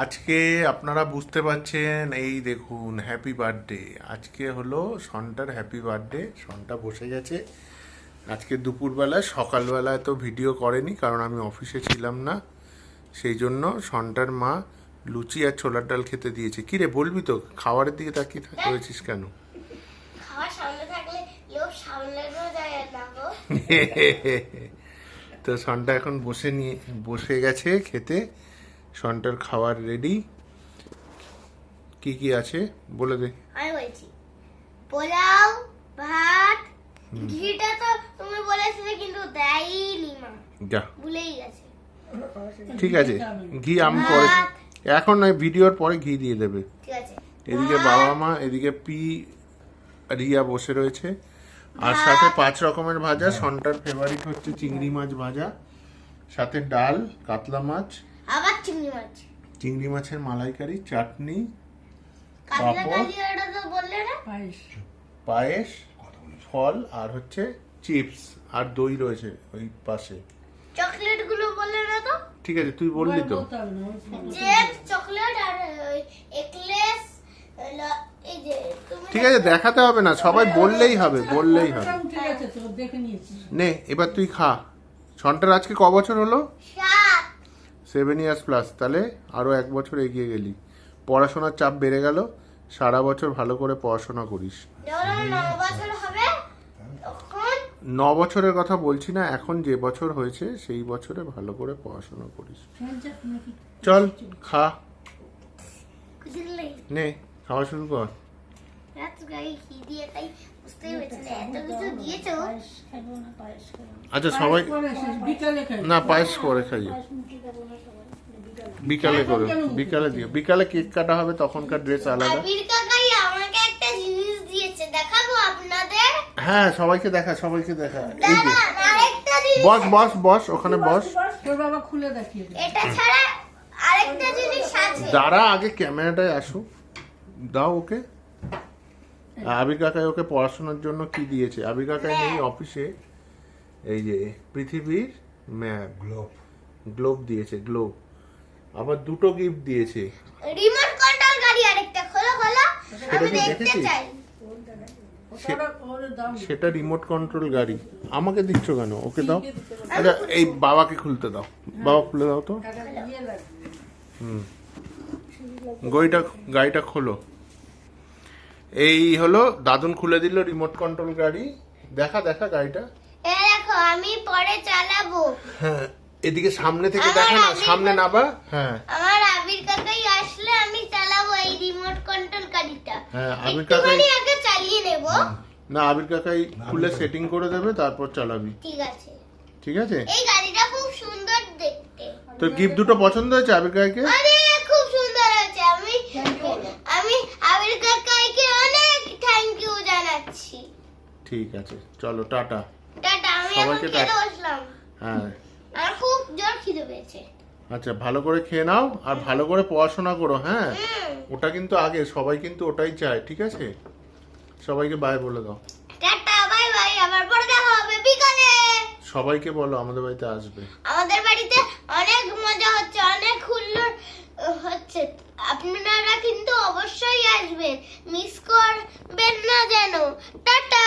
আজকে আপনারা বুঝতে পারছেন এই দেখুন হ্যাপি বার্থডে আজকে হলো সন্টার হ্যাপি বার্থডে সন্টা বসে গেছে। আজকে দুপুরবেলায় সকালবেলায় তো ভিডিও করেনি কারণ আমি অফিসে ছিলাম না। সেই জন্য সন্টার মা লুচি আর ছোলার ডাল খেতে দিয়েছে। কি রে বলবি তো? খাবারের দিকে তাকিয়ে থাকতে হয়েছিস কেন? তো সন্টা এখন বসে নিয়ে বসে গেছে খেতে। সন্টার খাবার রেডি কি কি আছে? বলে দে। আমি বলছি পোলাও ভাত ঘিটা তো তুমি বলেছিলে কিন্তু দেয়নি মা। যা। ভুলেই গেছে। ঠিক আছে ঘি আম পরে এখন নয় ভিডিওর পরে ঘি দিয়ে দেবে। ঠিক আছে। এদিকে বাবা মা এদিকে পি রিয়া বসে রয়েছে। আর সাথে পাঁচ রকমের ভাজা সন্টার ফেভারিট হচ্ছে চিংড়ি মাছ ভাজা সাথে ডাল কাতলা মাছ আবার চিংড়ি মাছ। চিংড়ি মাছের মালাইকারি চাটনি পায়েস। ফল আর হচ্ছে চিপস আর দই রয়েছে ওই পাশে। চকলেটগুলো বললে না তো? ঠিক আছে তুই বললি তো। চকলেট আর একলেস এই যে তুমি ঠিক আছে দেখাতে হবে না সবাই বললেই হবে বললেই হবে। ঠিক আছে তো দেখে নিয়েছি। নে এবার তুই খা। সন্টার আজকে ক বছর হলো? সেভেন ইয়ার্স প্লাস তাহলে আরও এক বছর এগিয়ে গেলি। পড়াশোনার চাপ বেড়ে গেল সারা বছর ভালো করে পড়াশোনা করিস। ন বছরের কথা বলছি না এখন যে বছর হয়েছে সেই বছরে ভালো করে পড়াশোনা করিস। চল খা। নে খাওয়া শুরু কর। আচ্ছা সবাই না পায়েস করে খাইও পায়েস মুখে খাব না সবাই, বিকালে। করো বিকালে দিও। বিকালে কেক কাটা হবে তখনকার ড্রেস আলাদা। আমাকে একটা জিনিস দিয়েছে দেখাবো আপনাদের? হ্যাঁ সবাইকে দেখা সবাইকে দেখা। এই যে। বস বস বস ওখানে বস তোর বাবা খুলে দেখিয়ে দে এটা ছাড়া আরেকটা জিনিস আছে। যারা আগে ক্যামেরাটায় আসুক দাও ওকে। আবির কাকাই ওকে পড়াশোনার জন্য কি দিয়েছে? আবির কাকাই নেই অফিসে। এই যে পৃথিবীর ম্যাপ গ্লোব। গ্লোব দিয়েছে গ্লোব। আবার দুটো গিফট দিয়েছে। রিমোট কন্ট্রোল গাড়ি আরেকটা খোলো খোলো। সেটা আমি কি দেখতে দেখেছিস? চাই। ওটা ওর সেটা রিমোট কন্ট্রোল গাড়ি। আমাকে দিচ্ছ কেন? ওকে দাও। আচ্ছা এই বাবাকে খুলতে দাও। বাবা খুলে দাও তো। টাকা হুম। গড়িটা গাড়িটা খোলো। এই হলো দাদুন খুলে দিল রিমোট কন্ট্রোল গাড়ি। দেখা দেখা গাড়িটা। এ দেখো আমি পরে চালাবো। হ্যাঁ। এদিকে সামনে থেকে দেখা না সামনে নাবা হ্যাঁ। আমার আবির কাকাই আসলে আমি চালাবো এই রিমোট কন্ট্রোল গাড়িটা। হ্যাঁ আবির কাকাই আগে চালিয়ে নেব। না আবির কাকাই খুলে সেটিং করে দেবে তারপর চালাবি। ঠিক আছে। ঠিক আছে? এই গাড়িটা খুব সুন্দর দেখতে। তোর গিফট দুটো পছন্দ হয়েছে আবির কাকাইকে? আরে খুব সুন্দর আছে আমি আমি আবির কাকাইকে অনেক থ্যাংক ইউ জানাচ্ছি। ঠিক আছে চলো টাটা। টাটা আমি এখন সবাইকে খেতে টাটা। বসলাম। হ্যাঁ। জোর খিদে পেয়েছে। আচ্ছা ভালো করে খেয়ে নাও আর ভালো করে পড়াশোনা করো হ্যাঁ? ওটা কিন্তু আগে সবাই কিন্তু ওটাই চায় ঠিক আছে? সবাইকে বাই বলে দাও। টাটা বাই বাই আবার পরে দেখা হবে বিকালে। সবাইকে বলো আমাদের বাড়িতে আসবে। আমাদের বাড়িতে অনেক মজা হচ্ছে অনেক হুল্লোড় হচ্ছে। আপনারা কিন্তু অবশ্যই আসবেন। মিস করবেন না যেন। টাটা!